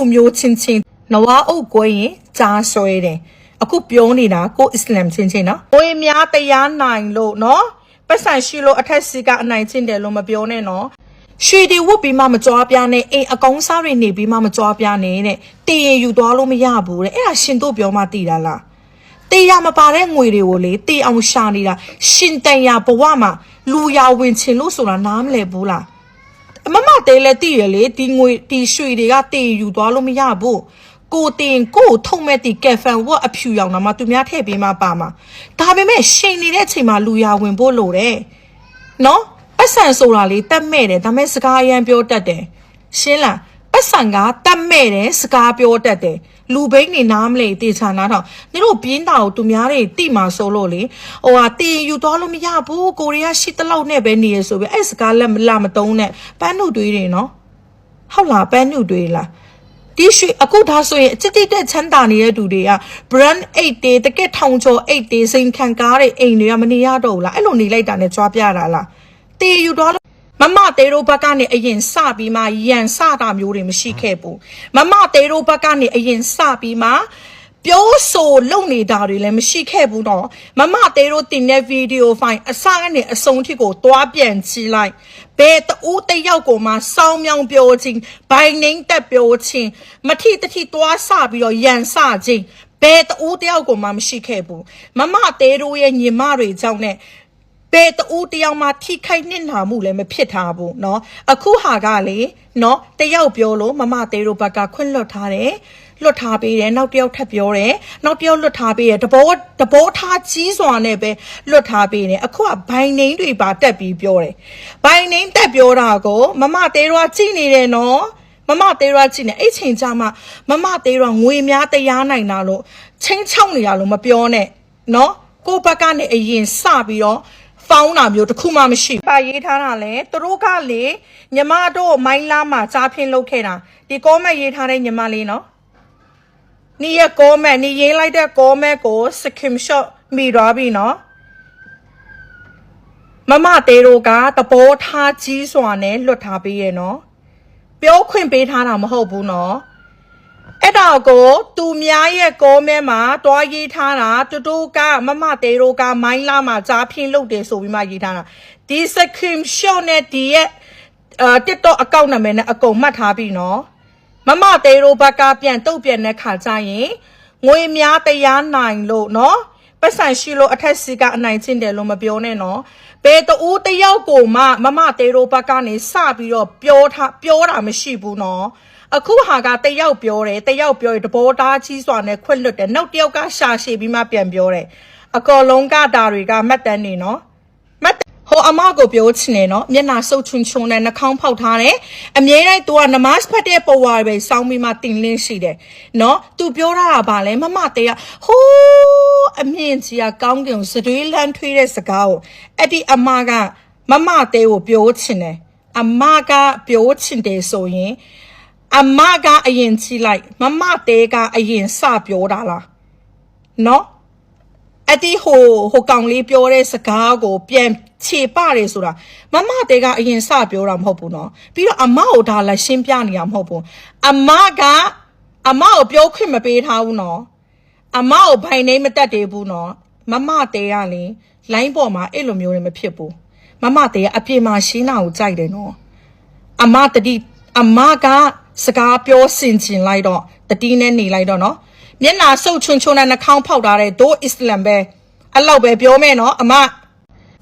လူမျိုးချင်းချင်းနဝါအုပ်ကွဲရင်ကြားဆွဲတယ်အခုပြောနေတာကိုအစ္စလမ်ချင်းချင်းနော်ကိုရင်များတရားနိုင်လို့နော်ပတ်စံရှိလို့အထက်စီကအနိုင်ချင်းတယ်လို့မပြောနဲ့နော်ရွှေတွေဝတ်ပြီးမှမကြွားပြားနဲ့အိမ်အကောင်းစားတွေနေပြီးမှမကြွားပြားနဲ့တဲ့တည်ရင်ယူသွားလို့မရဘူးတဲ့အဲ့ဒါရှင်တို့ပြောမှသိတာလားတေးရမပါတဲ့ငွေတွေကိုလေတေးအောင်ရှာနေတာရှင်တန်ရဘဝမှာလူရဝင်ချင်လို့ဆိုတာနားမလည်ဘူးလား မမတေးလည်းတည်ရလေဒီငွေဒီရွှေတွေကတေးယူသွားလို့မရဘူးကိုတင်ကိုထုံမဲ့တီကက်ဖန်ဝတ်အဖြူရောင်တာမှသူများထည့်ပေးမှပါမှာဒါပေမဲ့ရှင်နေတဲ့အချိန်မှာလူရဝင်ဖို့လိုတယ်နော်ပတ်စံဆိုတာလေတတ်မဲ့တယ်ဒါပေမဲ့စကားအရန်ပြောတတ်တယ်ရှင်းလား ပတ်စံကတတ်မဲ့တယ်စကားပြောတတ်တယ်လူဘိန်းနေနားမလဲတေချာနာတော့နင်တို့ပြင်းတာကိုသူများတွေတိမာဆိုလို့လေဟိုဟာတီယူသွားလို့မရဘူးကိုရီးယားရှိတလောက်နဲ့ပဲနေရဆိုပြီးအဲ့စကားလက်မလာမတုံးနဲ့ပန်းနုတွေးတွေနော်ဟုတ်လားပန်းနုတွေးလားဒီရွှေအခုဒါဆိုရင်အချစ်တိတဲ့ချမ်းသာနေတဲ့သူတွေက brand 8တေးတကက်ထောင်ကျော်8တေးစိန်ခံကားတဲ့အိမ်တွေကမနေရတော့ဘူးလားအဲ့လိုနေလိုက်တာနဲ့ကြွားပြတာလားတေယူတော့ မမသေးတို့ဘက်ကနေအရင်စပြီးမှရန်စတာမျိုးတွေမရှိခဲ့ဘူးမမသေးတို့ဘက်ကနေအရင်စပြီးမှပြောဆိုလုပ်နေတာတွေလည်းမရှိခဲ့ဘူးတော့မမသေးတို့တင်တဲ့ဗီဒီယိုဖိုင်အစကနေအဆုံးထိကိုတွားပြန်ကြည့်လိုက်ဘယ်တူတယောက်ကိုမှစောင်းမြောင်ပြောခြင်းဘိုင်နှင်းတက်ပြောခြင်းမထိတထိတွားစပြီးတော့ရန်စခြင်းဘယ်တူတယောက်ကိုမှမရှိခဲ့ဘူးမမသေးတို့ရဲ့ညီမတွေကြောင့်နဲ့ ဘယ်တူတယောက်မှထိခိုက်နစ်နာမှုလည်းမဖြစ်ထားဘူးเนาะအခုဟာကလေเนาะတယောက်ပြောလို့မမသေးတို့ဘက်ကခွင့်လွတ်ထားတယ်လွတ်ထားပေးတယ်နောက်တယောက်ထပ်ပြောတယ်နောက်တယောက်လွတ်ထားပေးတယ်တဘောတဘောထားကြီးစွာနဲ့ပဲလွတ်ထားပေးတယ်အခုကဘိုင်နှိန်တွေပါတက်ပြီးပြောတယ်ဘိုင်နှိန်တက်ပြောတာကိုမမသေးတို့ကကြည်နေတယ်เนาะမမသေးရကြည့်နေအဲ့ချိန်ကျမှမမသေးရငွေများတရားနိုင်တာလို့ချင်းချောက်နေရလို့မပြောနဲ့เนาะကိုယ့်ဘက်ကနေအရင်စပြီးတော့ ဖောင်းတာမျိုးတစ်ခုမှမရှိဘူးပါရေးထားတာလဲသူတို့ကလေညီမတို့မိုင်းလာမှာကြားဖင်းလုပ်ခဲ့တာဒီကောမက်ရေးထားတဲ့ညီမလေးနော်နီရဲ့ကောမက်နီရေးလိုက်တဲ့ကောမက်ကိုစကင်ရှော့မိသွားပြီနော်မမတေတို့ကတဘောထားကြီးစွာနဲ့လွတ်ထားပေးရဲ့နော်ပြောခွင့်ပေးထားတာမဟုတ်ဘူးနော် အဲ့ဒါကိုသူများရဲ့ကောမဲမှာတွားရေးထားတာတူတူကမမတေတို့ကမိုင်းလာမှာကြားဖြင်းလုပ်တယ်ဆိုပြီးမှရေးထားတာဒီစကင်ရှော့နဲ့ဒီရဲ့အာ TikTok အကောင့်နာမည်နဲ့အကုန်မှတ်ထားပြီနော်မမတေတို့ဘက်ကပြန်တုတ်ပြန်တဲ့ခါကျရင်ငွေများတရားနိုင်လို့နော်ပတ်စံရှိလို့အထက်စီကအနိုင်ချင်းတယ်လို့မပြောနဲ့နော် ဘယ်တူတယောက်ကိုမှမမတေတို့ဘက်ကနေစပြီးတော့ပြောထားပြောတာမရှိဘူးနော်အခုဟာကတယောက်ပြောတယ်တယောက်ပြောရင်တဘောသားကြီးစွာနဲ့ခွက်လွတ်တယ်နောက်တယောက်ကရှာရှည်ပြီးမှပြန်ပြောတယ်အကောလုံးကဒါတွေကမှတ်တမ်းနေနော်မှတ် ဟိုအမကိုပြောချင်တယ်နော်မျက်နှာဆုပ်ချွန်ချွန်နဲ့နှာခေါင်းဖောက်ထားတယ်အမြဲတမ်း तू ကနမတ်ဖတ်တဲ့ပုံဝါပဲစောင်းပြီးမှတင်လင်းရှိတယ်နော် तू ပြောတာကဘာလဲမမတေးကဟိုးအမြင့်ကြီးကကောင်းကင်စတွေးလန်းထွေးတဲ့စကားကိုအဲ့ဒီအမကမမတေးကိုပြောချင်တယ်အမကပြောချင်တယ်ဆိုရင်အမကအရင်ကြည့်လိုက်မမတေးကအရင်စပြောတာလားနော်အတီဟိုဟိုကောင်လေးပြောတဲ့စကားကို ပြန် ခြေပတယ်ဆိုတာမမတဲကအရင်စပြောတာမဟုတ်ဘူးနော်ပြီးတော့အမကိုဒါလည်းရှင်းပြနေတာမဟုတ်ဘူးအမကအမကိုပြောခွင့်မပေးထားဘူးနော်အမကိုဘိုင်နေမတက်သေးဘူးနော်မမတဲကလေလိုင်းပေါ်မှာအဲ့လိုမျိုးတွေမဖြစ်ဘူးမမတဲကအပြင်မှာရှင်းတာကိုကြိုက်တယ်နော်အမတတိအမကစကားပြောစင်ချင်လိုက်တော့တတိနဲ့နေလိုက်တော့နော်မျက်နာစုပ်ချွန်ချွန်နဲ့နှာခေါင်းဖောက်ထားတဲ့ဒိုးအစ္စလမ်ပဲအဲ့လောက်ပဲပြောမယ်နော်အမ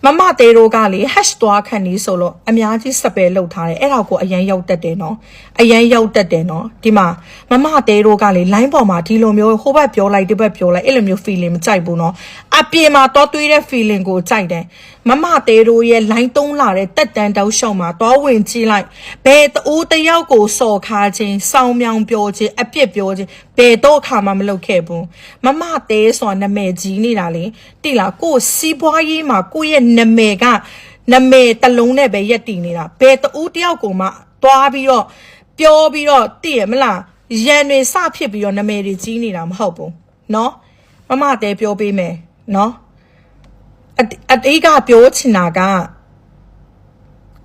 မမသေးတို့ကလေ hash သွားခန့်နေဆိုလို့အများကြီးစပယ်လောက်ထားတယ်အဲ့ဒါကိုအရန်ရောက်တက်တယ်နော်အရန်ရောက်တက်တယ်နော်ဒီမှာမမသေးတို့ကလေ line ပေါ်မှာဒီလိုမျိုးဟိုဘက်ပြောလိုက်ဒီဘက်ပြောလိုက်အဲ့လိုမျိုး feeling မကြိုက်ဘူးနော်အပြင်မှာတော့တွေးတဲ့ feeling ကိုကြိုက်တယ်မမသေးတို့ရဲ့ line သုံးလာတဲ့တက်တန်းတောက်ရှောက်မှာတော့ဝင်ကြည့်လိုက်ဘယ်တူတယောက်ကိုစော်ခါခြင်းစောင်းမြောင်ပြောခြင်းအပြစ်ပြောခြင်းဘယ်တော့ခါမှမလုပ်ခဲ့ဘူးမမသေးဆိုတာနာမည်ကြီးနေတာလေတိလားကိုယ်စီးပွားရေးမှာကိုယ့်ရဲ့နာမည်ကနာမည်တစ်လုံးနဲ့ပဲရက်တည်နေတာဘယ်တူတယောက်ကိုမှသွားပြီးတော့ပြောပြီးတော့သိရမလားရန်တွေစဖြစ်ပြီးတော့နာမည်တွေကြီးနေတာမဟုတ်ဘူးเนาะမမတဲပြောပေးမယ်เนาะအတအတိတ်ကပြောချင်တာက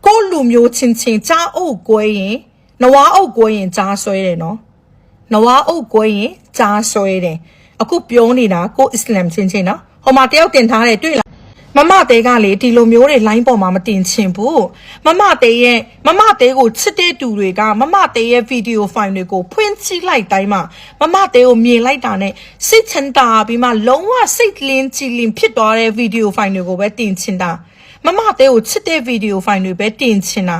ကိုယ့်လူမျိုးချင်းချင်းကြားအုပ်ကွဲရင်နဝါအုပ်ကွဲရင်ကြားဆွဲတယ်เนาะ နဝါအုပ်ကွဲရင်ကြားဆွဲတယ်အခုပြောနေတာကိုအစ္စလမ်ချင်းချင်းနော်ဟိုမှာတယောက်တင်ထားတယ်တွေ့လား မမတဲကလေဒီလိုမျိုးတွေ line ပေါ်မှာမတင်ချင်ဘူးမမတဲရဲ့မမတဲကိုချစ်တဲ့တူတွေကမမတဲရဲ့ဗီဒီယိုဖိုင်တွေကိုဖွင့်ကြည့်လိုက်တိုင်းမှာမမတဲကိုမြင်လိုက်တာနဲ့စိတ်ချမ်းသာပြီးမှလုံးဝစိတ်လင်းကြည်လင်ဖြစ်သွားတဲ့ဗီဒီယိုဖိုင်တွေကိုပဲတင်ချင်တာမမတဲကိုချစ်တဲ့ဗီဒီယိုဖိုင်တွေပဲတင်ချင်တာ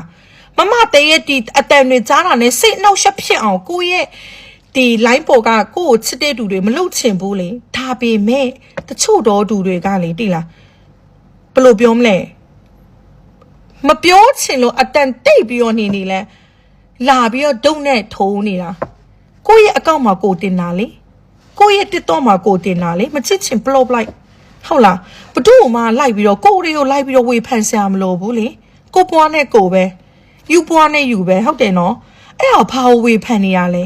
မမတဲရဲ့ဒီအတန်တွေကြားတာနဲ့စိတ်နှောက်ယှက်ဖြစ်အောင်ကိုယ့်ရဲ့ဒီ line ပေါ်ကကိုယ့်ကိုချစ်တဲ့သူတွေမလုပ်ချင်ဘူးလေဒါပေမဲ့တချို့တော်သူတွေကလေတိလား ဘယ်လိုပြောမလဲမပြောချင်လို့အတန်တိတ်ပြီးတော့နေနေလဲလာပြီးတော့ဒုံနဲ့ထုံးနေတာကိုယ့်ရဲ့အကောင့်မှာကိုယ်တင်တာလေကိုယ့်ရဲ့ TikTok မှာကိုယ်တင်တာလေမချစ်ချင် block လိုက်ဟုတ်လားဘသူ့ကိုမှလိုက်ပြီးတော့ကိုယ်တွေကိုလိုက်ပြီးတော့ဝေဖန်ဆရာမလိုဘူးလေကိုပွားနဲ့ကိုပဲယူပွားနဲ့ယူပဲဟုတ်တယ်နော်အဲ့တော့ဘာဝေဖန်နေရလဲ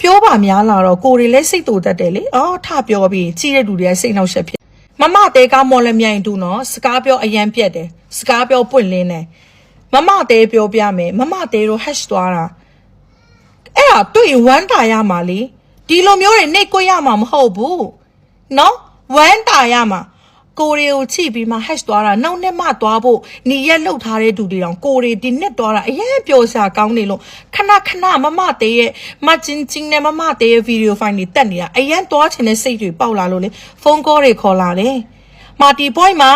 ပြောပါများလာတော့ကိုယ်တွေလည်းစိတ်တူတတ်တယ်လေအော်ထပြောပြီးကြီးတဲ့လူတွေကစိတ်နှောက်ရှက်ဖြစ် မမတဲကားမော်လည်းမြိုင်တူနော်စကားပြောအရန်ပြက်တယ်စကားပြောပွင့်လင်းတယ်မမတဲပြောပြမယ်မမတဲတို့ hash သွားတာအဲ့ဒါတွေ့ရင်ဝမ်းတာရမှာလေဒီလိုမျိုးတွေနှိတ်ကွရမှာမဟုတ်ဘူးနော်ဝမ်းတာရမှာ ကိုရီကိုချိပြီးမှ hash သွားတာနောက်နှစ်မှသွားဖို့ညီရက်လှုပ်ထားတဲ့သူတွေတောင်ကိုရီဒီနှစ်သွားတာအရင်ပျော်စရာကောင်းနေလို့ခဏခဏမမတေးရဲ့မချင်းချင်းနဲ့မမတေးရဲ့ဗီဒီယိုဖိုင်တွေတက်နေတာအရင်သွားချင်တဲ့စိတ်တွေပေါက်လာလို့လေဖုန်းကောတွေခေါ်လာတယ်မာတီဘွိုင်းမှာ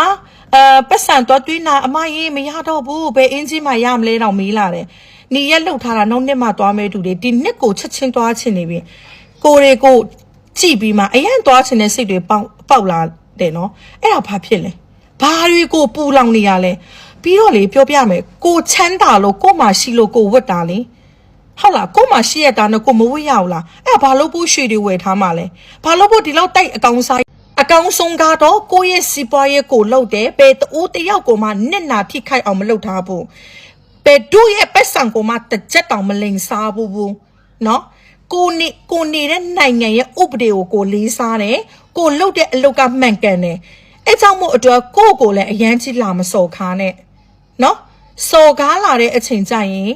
အဲပတ်စံသွားတွေးနာအမကြီးမရတော့ဘူးဘယ်အင်းကြီးမှရမလဲတော့မေးလာတယ်ညီရက်လှုပ်ထားတာနောက်နှစ်မှသွားမဲ့သူတွေဒီနှစ်ကိုချက်ချင်းသွားချင်နေပြီကိုရီကိုကြည့်ပြီးမှအရင်သွားချင်တဲ့စိတ်တွေပေါက်ပေါက်လာ တယ်နော်အဲ့ဒါဘာဖြစ်လဲဘာတွေကိုပူလောင်နေရလဲပြီးတော့လေပြောပြမယ်ကိုချမ်းသာလို့ကိုမှရှိလို့ကိုဝတ်တာလေဟုတ်လားကိုမှရှိရတာနဲ့ကိုမဝတ်ရဘူးလားအဲ့ဒါဘာလို့ပို့ရွှေတွေဝယ်ထားမှလဲဘာလို့ပို့ဒီလောက်တိုက်အကောင်စားအကောင်ဆုံးကတော့ကိုယ့်ရဲ့စီးပွားရေးကိုလှုပ်တယ်ဘယ်တူတယောက်ကိုမှနစ်နာထိခိုက်အောင်မလုပ်ထားဘူးဘယ်တို့ရဲ့ပတ်စံကိုမှတစ်ချက်တောင်မလိန်စားဘူးဘူးနော်ကိုနေကိုနေတဲ့နိုင်ငံရဲ့ဥပဒေကိုကိုလေးစားတယ် ကိုလှုပ်တဲ့အလုပ်ကမှန်ကန်တယ်အဲကြောင့်မို့အတွက်ကိုကိုလည်းအရန်ကြီးလာမစော်ခါနဲ့နော်စော်ကားလာတဲ့အချိန်ကျရင်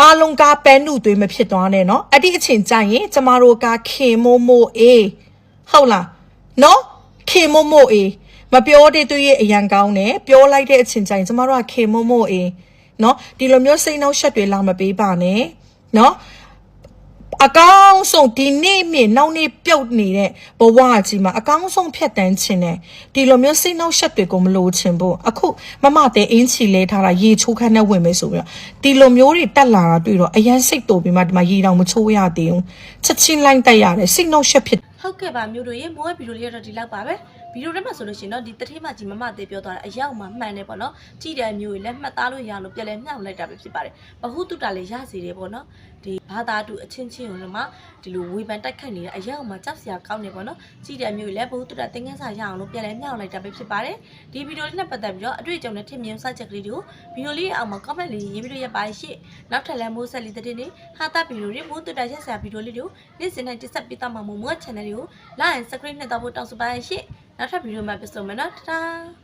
အားလုံးကပန်းနုသွေးမဖြစ်သွားနဲ့နော်အဲ့ဒီအချိန်ကျရင်ကျမတို့ကခင်မိုးမိုးအေးဟုတ်လားနော်ခင်မိုးမိုးအေးမပြောတဲ့သူရဲ့အရန်ကောင်းတယ်ပြောလိုက်တဲ့အချိန်ကျရင်ကျမတို့ကခင်မိုးမိုးအေးနော်ဒီလိုမျိုးစိတ်နှောက်ရှက်တွေလာမပေးပါနဲ့နော် အကောင်းဆုံးဒီနေ့မြင့်နောက်နေ့ပြုတ်နေတဲ့ဘဝကြီးမှာအကောင်းဆုံးဖြတ်တန်းခြင်းနဲ့ဒီလိုမျိုးစိတ်နှောက်ရှက်တွေကိုမလိုချင်ဘူးအခုမမတဲ့အင်းချီလဲထားတာရေချိုးခန်းနဲ့ဝင်မယ်ဆိုပြီးတော့ဒီလိုမျိုးတွေတက်လာတာတွေ့တော့အရန်စိတ်တူပြီးမှဒီမှာရေတောင်မချိုးရသေးဘူးချက်ချင်းလိုက်တက်ရတယ်စိတ်နှောက်ရှက်ဖြစ် ဟုတ်ကဲ့ပါမျိုးတို့ရေမိုးရဲ့ဗီဒီယိုလေးကတော့ဒီလောက်ပါပဲဗီဒီယိုထဲမှာဆိုလို့ရှိရင်တော့ဒီတတိမကြီးမမသေးပြောသွားတာအရောက်မှမှန်တယ်ပေါ့နော်ကြည်တဲ့မျိုးကြီးလည်းမှတ်သားလို့ရလို့ပြက်လဲမြောက်လိုက်တာပဲဖြစ်ပါတယ်ဘဟုတုတလည်းရစီတယ်ပေါ့နော်ဒီဘာသာတူအချင်းချင်းကိုလည်းမှဒီလိုဝေဖန်တိုက်ခိုက်နေတဲ့အရောက်မှကြောက်စရာကောင်းနေပေါ့နော်ကြည်တဲ့မျိုးကြီးလည်းဘဟုတုတသင်္ကန်းစာရအောင်လို့ပြက်လဲမြောက်လိုက်တာပဲဖြစ်ပါတယ်ဒီဗီဒီယိုလေးနဲ့ပတ်သက်ပြီးတော့အတွေ့အကြုံနဲ့ထင်မြင်စချက်ကလေးတွေကိုဗီဒီယိုလေးအောက်မှာ comment လေးရေးပြီးတော့ရပါရှင့်နောက်ထပ်လည်းမိုးဆက်လေးတဲ့တင်နေဟာတာဗီဒီယိုတွေမိုးတုတရက်စရာဗီဒီယိုလေးတွေကိုနေ့စဉ်နဲ့တိဆက်ပေးသွားမှာမို့မိုး channel လေးကို like and subscribe နဲ့တော့ဖို့တောင်းဆိုပါရှင့်နောက်ထပ်ဗီဒီယိုမှာပြန်ဆုံမယ်နော်တာတာ